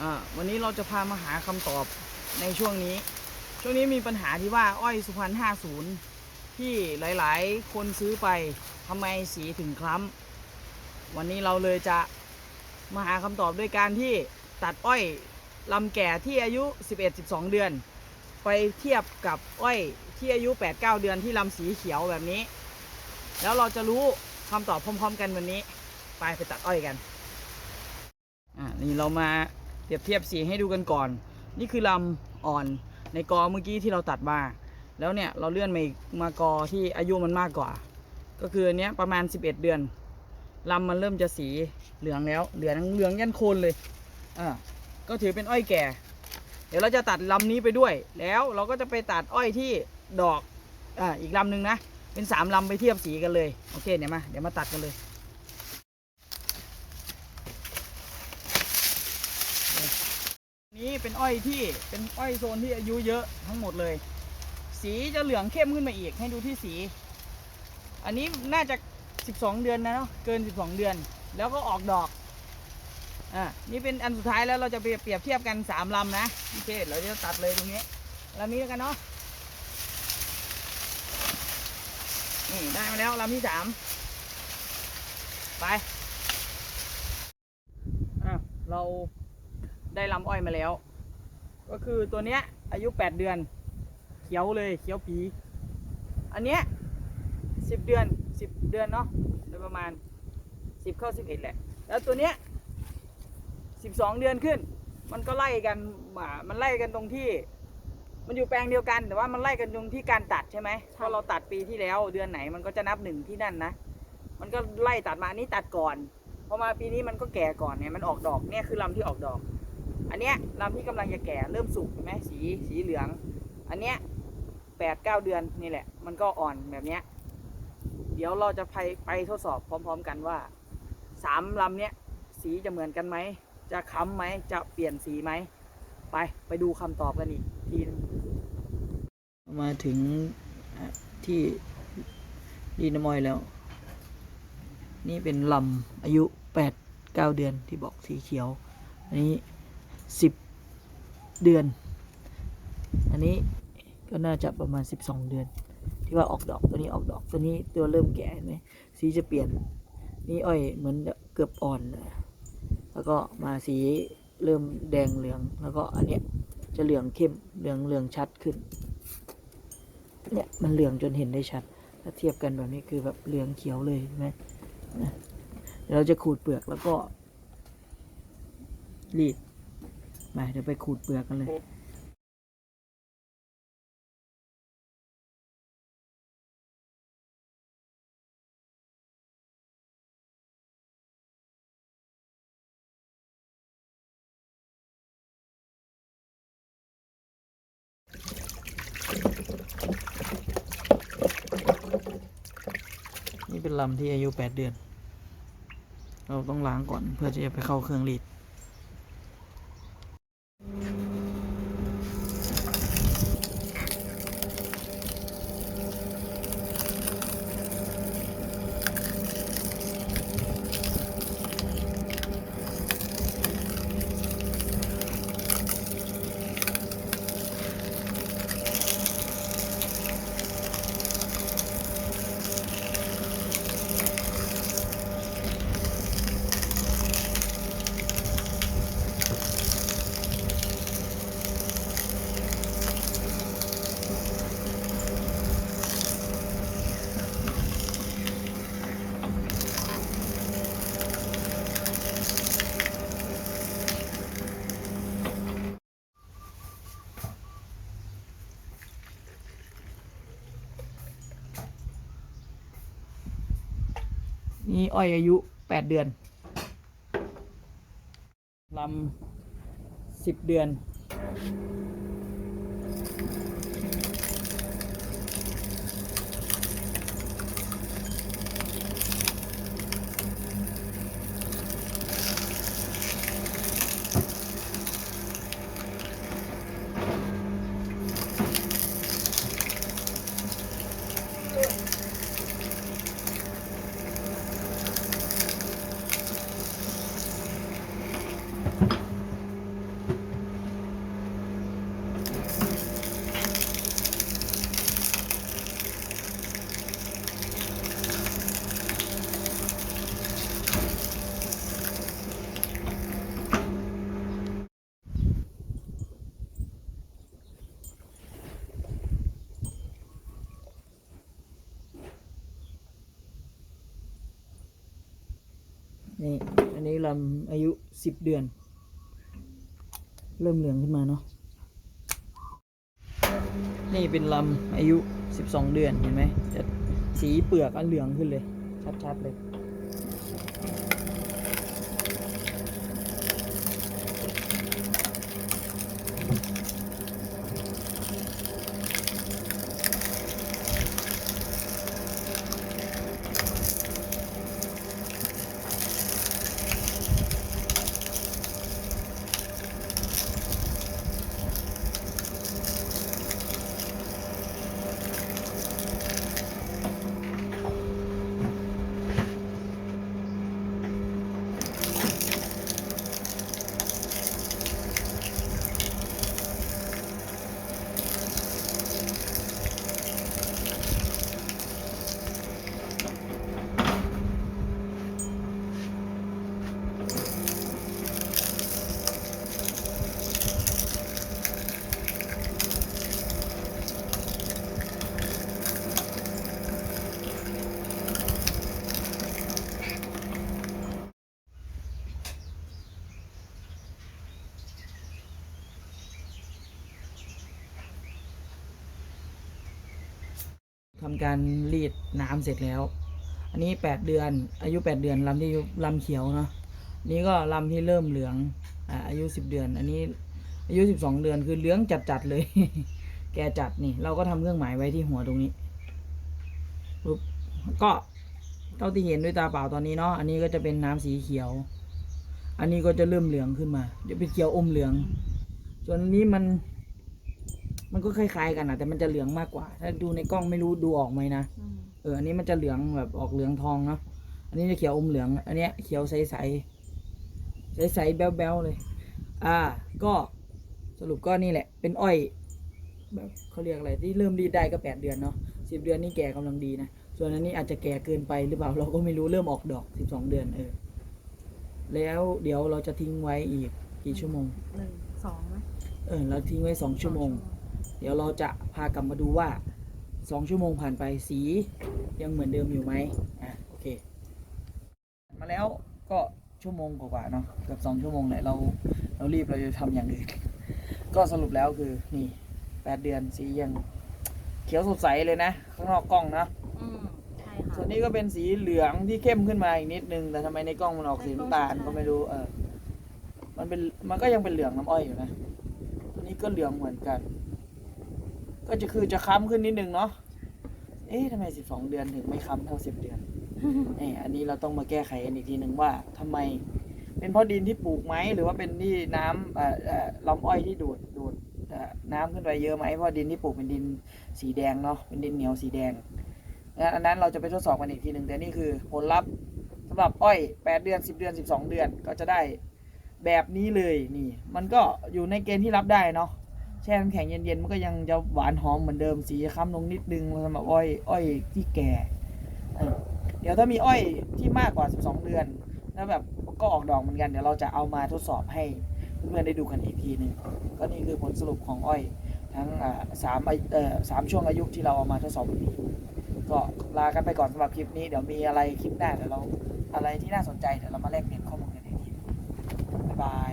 อ่าวันนี้เราจะพามาหาคำตอบในช่วงนี้ ช่วงนี้มีปัญหาที่ว่าอ้อยสุพรรณ50 ที่หลายๆ คนซื้อไปทำไมสีถึงคล้ำวันนี้เราเลยจะมาหาคำตอบด้วยการที่ตัดอ้อยลำแก่ที่อายุ 11-12 เดือน ไปเทียบกับอ้อยที่อายุ 8-9 เดือนที่ลำสีเขียวแบบนี้ แล้วเราจะรู้คำตอบพร้อม ๆ กันวันนี้ ไปไปตัดอ้อยกัน อ่า นี่เรามา เปรียบเทียบสีให้ดูกันก่อน นี่คือลำอ่อนในกอเมื่อกี้ที่เราตัดมา แล้วเนี่ยเราเลื่อนมาอีกมากอที่อายุมันมากกว่า ก็คืออันเนี้ยประมาณ 11 เดือนลำมันเริ่มจะสีเหลืองแล้ว เหลืองเหลืองยันโคนเลยอ่าก็ถือเป็นอ้อยแก่ เดี๋ยวเราจะตัดลำนี้ไปด้วย แล้วเราก็จะไปตัดอ้อยที่ดอกอ่าอีกลำหนึ่งนะ เป็นสามลำไปเทียบสีกันเลย โอเค เดี๋ยวมา เดี๋ยวมาตัดกันเลย นี่เป็นอ้อยที่เป็นอ้อยโซนที่อายุเยอะทั้งหมดเลย สีจะเหลืองเข้มขึ้นมาอีกให้ดูที่สี อันนี้น่าจะ 12 เดือนนะเนาะเกิน 12 เดือน แล้วก็ออกดอกอ่านี่เป็นอันสุดท้ายแล้วเราจะไปเปรียบเทียบกัน 3ลำนะโอเคเราจะตัดเลยตรงนี้ลำนี้แล้วกันเนาะนี่ได้มาแล้วลำที่สามไปอะเรา ได้ลำอ้อยมาแล้ว ก็คือตัวเนี้ย อายุ 8 เดือน เขียวเลยเขียวปีอันเนี้ย10เดือน10เดือนเนาะโดยประมาณ10เข้า11แหละ แล้วตัวเนี้ย12เดือนขึ้น มันก็ไล่กันอ่ามันไล่กันตรงที่ มันอยู่แปลงเดียวกัน แต่ว่ามันไล่กันตรงที่การตัดใช่ไหมเพราะเราตัดปีที่แล้วเดือนไหนมันก็จะนับหนึ่งที่นั่นนะ มันก็ไล่ตัดมาอันนี้ตัดก่อน พอมาปีนี้มันก็แก่ก่อนเนี่ยมันออกดอกเนี่ยคือลำที่ออกดอก อันเนี้ยลำที่กำลังจะแก่เริ่มสุกเห็นไหมสีสีเหลือง อันเนี้ยแปดเก้าเดือนนี่แหละ มันก็อ่อนแบบเนี้ยเดี๋ยวเราจะไปไปทดสอบพร้อม ๆ กันว่าสามลำเนี้ยสีจะเหมือนกันไหม จะค้ำไหมจะเปลี่ยนสีไหม ไปไปดูคำตอบกันอีกทีนมาถึงที่ดีนมอยแล้ว นี่เป็นลำอายุแปดเก้าเดือนที่บอกสีเขียว อันนี้ สิบเดือน อันนี้ก็น่าจะประมาณสิบสองเดือน ที่ว่าออกดอกตัวนี้ออกดอกตัวนี้ตัวเริ่มแก่เห็นไหมสีจะเปลี่ยนนี่อ้อยเหมือนเกือบอ่อน แล้วก็มาสีเริ่มแดงเหลืองแล้วก็อันเนี้ยจะเหลืองเข้มเหลืองเหลืองชัดขึ้นเนี่ยมันเหลืองจนเห็นได้ชัด ถ้าเทียบกันแบบนี้คือแบบเหลืองเขียวเลยใช่ไหมเดี๋ยวเราจะขูดเปลือกแล้วก็รีด ไปเดี๋ยวไปขูดเปลือกกันเลยนี่เป็นลำที่อายุแปดเดือน เราต้องล้างก่อนเพื่อที่จะไปเข้าเครื่องรีด นี่อ้อยอายุแปดเดือนลำสิบเดือนน นี่ อันนี้ลำอายุสิบเดือน เริ่มเหลืองขึ้นมาเนาะ นี่เป็นลำอายุสิบสองเดือนเห็นไหมจะสีเปลือกอันเหลืองขึ้นเลย ชัดๆเลย ทำการรีดน้ำเสร็จแล้ว อันนี้แปดเดือน อายุแปดเดือนลำที่ลำเขียวเนาะนี้ก็ลำที่เริ่มเหลืองอ่าอายุสิบเดือน อันนี้อายุสิบสองเดือนคือเหลืองจัดๆเลย แกจัดนี่ เราก็ทำเครื่องหมายไว้ที่หัวตรงนี้ปุ๊บก็เท่าที่เห็นด้วยตาเปล่าตอนนี้เนาะอันนี้ก็จะเป็นน้ำสีเขียว อันนี้ก็จะเริ่มเหลืองขึ้นมาจะเป็นเขียวอมเหลือง ส่วนนี้มัน มันก็คล้ายๆกันนะแต่มันจะเหลืองมากกว่า ถ้าดูในกล้องไม่รู้ดูออกไหมนะเอออันนี้มันจะเหลืองแบบออกเหลืองทองเนาะอันนี้จะเขียวอมเหลือง อันเนี้ยเขียวใสใสใสใสๆแบ๊วแบ๊วๆเลย อ่า ก็สรุปก็นี่แหละ เป็นอ้อย แบบเขาเรียกอะไรที่เริ่มรีดได้ก็แปดเดือนเนาะสิบเดือนนี่แก่กำลังดีนะส่วนอันนี้อาจจะแก่เกินไปหรือเปล่าเราก็ไม่รู้เริ่มออกดอกสิบสองเดือนเออแล้วเดี๋ยวเราจะทิ้งไว้อีกกี่ชั่วโมงหนึ่งสองไหมเออเราทิ้งไว้สองชั่วโมงเดี๋ยวเราจะพากลับมาดูว่าสองชั่วโมงผ่านไปสียังเหมือนเดิมอยู่ไหมอะโอเค มาแล้วก็ชั่วโมงกว่าๆเนาะเกือบสองชั่วโมงแหละเราเรารีบเราจะทำอย่างอื่นก็สรุปแล้วคือนี่แปดเดือนสียังเขียวสดใสเลยนะ ข้างนอกกล้องนะอืมใช่ค่ะส่วนนี้ก็เป็นสีเหลืองที่เข้มขึ้นมาอีกนิดนึง แต่ทำไมในกล้องมันออกสีน้ำตาลก็ไม่รู้เออมันเป็นมันก็ยังเป็นเหลืองน้ำอ้อยอยู่นะ ตัวนี้ก็เหลืองเหมือนกัน ก็จะคือจะค้ำขึ้นนิดนึงเนาะ เอ๊ะทำไมสิบสองเดือนถึงไม่ค้ำเท่าสิบเดือนเอออันนี้เราต้องมาแก้ไขกันอีกทีหนึ่งว่าทำไม เป็นเพราะดินที่ปลูกไหมหรือว่าเป็นที่น้ำเอ่อเอ่อลำอ้อยที่ดูดดูดเอ่อน้ำขึ้นไปเยอะไหมเพราะดินที่ปลูกเป็นดินสีแดงเนาะเป็นดินเหนียวสีแดงงั้นอันนั้นเราจะไปทดสอบกันอีกทีหนึ่งแต่นี่คือผลลัพธ์สำหรับอ้อยแปดเดือนสิบเดือนสิบสองเดือนก็จะได้แบบนี้เลยนี่ มันก็อยู่ในเกณฑ์ที่รับได้เนาะแช่น้ำแข็งเย็นๆมันก็ยังจะหวานหอมเหมือนเดิมสีจะค้ำลงนิดนึงสำหรับอ้อย อ้อยที่แก่ เดี๋ยวถ้ามีอ้อยที่มากกว่า 12 เดือน แล้วแบบก็ออกดอกเหมือนกันเดี๋ยวเราจะเอามาทดสอบให้เพื่อนๆได้ดูกันอีกทีหนึ่งก็นี่คือผลสรุปของอ้อย ทั้งสามสามช่วงอายุที่เราเอามาทดสอบวันนี้ก็ลากันไปก่อนสำหรับคลิปนี้เดี๋ยวมีอะไรคลิปหน้าเดี๋ยวเราอะไรที่น่าสนใจเดี๋ยวเรามาแลกเปลี่ยนข้อมูลกันอีกทีบ๊ายบาย